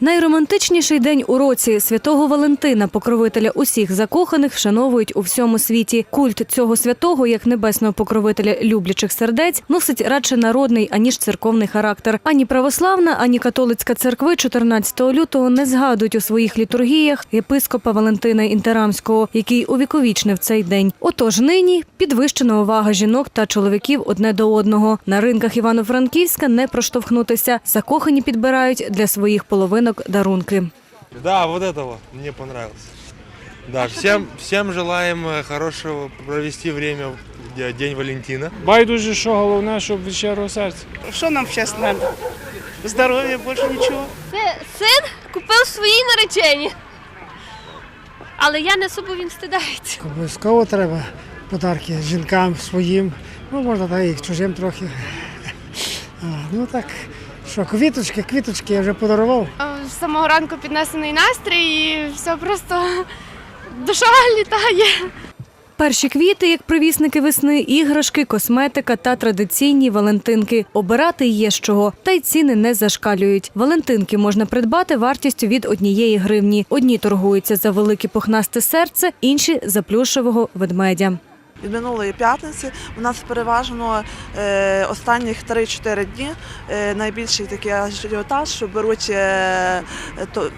Найромантичніший день у році святого Валентина, покровителя усіх закоханих, вшановують у всьому світі. Культ цього святого, як небесного покровителя люблячих сердець, носить радше народний аніж церковний характер. Ані православна, ані католицька церкви 14 лютого не згадують у своїх літургіях єпископа Валентина Інтерамського, який увіковічнив цей день. Отож, нині підвищена увага жінок та чоловіків одне до одного. На ринках Івано-Франківська не проштовхнутися. Закохані підбирають для своїх половинок дарунки. Да, вот это вот мне понравилось. Да, всем, всем желаем э, хорошего провести время в День Валентина. Байдуже, що головне, щоб від щирого серця. Що нам зараз треба? Здоров'я, більше нічого. Це син купив своїй наречені. Але я не особо він стидається. Обов'язково треба подарки жінкам своїм, ну можна так і чужим трохи. А, ну так, що, квіточки, квіточки я вже подарував. З самого ранку піднесений настрій і все просто душа літає. Перші квіти, як привісники весни, іграшки, косметика та традиційні валентинки. Обирати є з чого, та й ціни не зашкалюють. Валентинки можна придбати вартістю від однієї гривні. Одні торгуються за велике пухнасте серце, інші за плюшевого ведмедя. Від минулої п'ятниці у нас переважно е, останніх 3-4 дні е, найбільший такий ажіотаж, що беруть, е, то,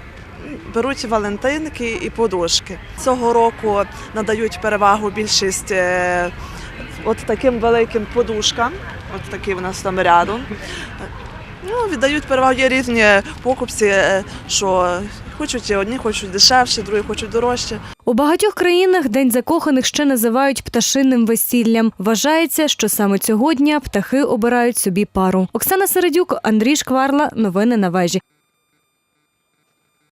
беруть валентинки і подушки. Цього року надають перевагу більшість от таким великим подушкам. От такий у нас там рядом. Ну, віддають перевагу, є різні покупці, е, що хочуть одні хочуть дешевше, другі хочуть дорожче. У багатьох країнах День закоханих ще називають пташинним весіллям. Вважається, що саме цього дня птахи обирають собі пару. Оксана Середюк, Андрій Шкварла. Новини на вежі.